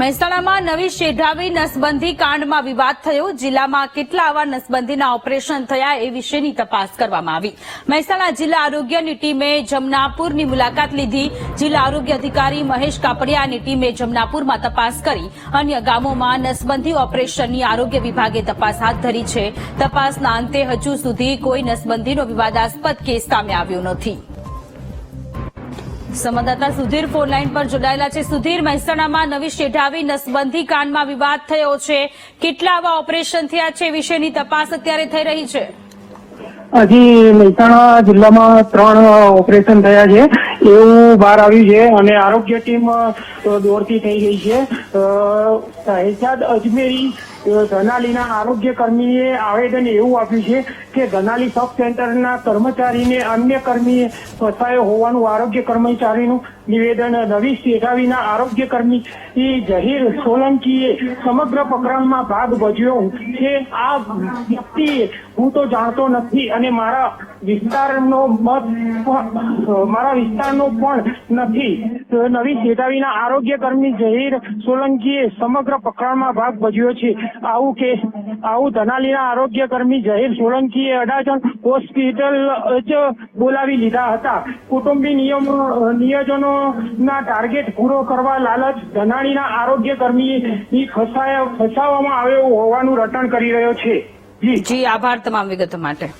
મહેસાણામાં નવી શેઢાવી નસબંધી કાંડમાં વિવાદ થયો. જિલ્લામાં કેટલા આવા નસબંધીના ઓપરેશન થયા એ વિશેની તપાસ કરવામાં આવી. મહેસાણા જિલ્લા આરોગ્યની ટીમે જમનાપુરની મુલાકાત લીધી. જિલ્લા આરોગ્ય અધિકારી મહેશ કાપડિયાની ટીમે જમનાપુરમાં તપાસ કરી. અન્ય ગામોમાં નસબંધી ઓપરેશનની આરોગ્ય વિભાગે તપાસ હાથ ધરી છે. તપાસના અંતે હજુ સુધી કોઈ નસબંધીનો વિવાદાસ્પદ કેસ સામે આવ્યો નથી. સંવાદદાતા સુધીર ફોન લાઈન પર જોડાયેલા છે. સુધીર મહેસાણામાં નવી શેઢાવી નસબંધી કાંડમાં વિવાદ થયો છે. કેટલા આવા ઓપરેશન થયા છે વિશેની તપાસ અત્યારે થઈ રહી છે? હજી મહેસાણા જિલ્લામાં ત્રણ ઓપરેશન થયા છે. એવું બહાર આવ્યું છે અને આરોગ્ય ટીમ અ, દોડતી થઈ ગઈ છે. હેસાદ અજમેરી ધનાલીના આરોગ્ય કર્મીએ આવેદન એવું આપ્યું છે કે ધનાલી સબ સેન્ટરના કર્મચારીને અન્ય કર્મીએ ફસાયો હોવાનું આરોગ્ય કર્મચારીનું નિવેદન નવી સેઠાવીના આરોગ્ય કર્મી જહીર સોલંકીએ સમગ્ર પ્રકરણમાં ભાગ ભજવ્યો છે. આ વ્યક્તિ હું તો જાણતો નથી અને મારા વિસ્તારનો મત મારા વિસ્તારનો પણ નથી. નવી ચેતાવીના આરોગ્ય કર્મી જહીર સોલંકીએ સમગ્ર પકડમાં ભાગ ભજવ્યો છે. આવું કે, આવું ધનાલીના આરોગ્ય કર્મી જહીર સોલંકીએ અડાજણ હોસ્પિટલ જ બોલાવી લીધા હતા. કુટુંબી નિયમો નિયોજનો ના ટાર્ગેટ પૂરો કરવા લાલચ ધનાણીના આરોગ્ય કર્મી ફસાયા ફસાવવામાં આવ્યો હોવાનું રટણ કરી રહ્યો છે. જી આભાર તમામ વિગતો માટે.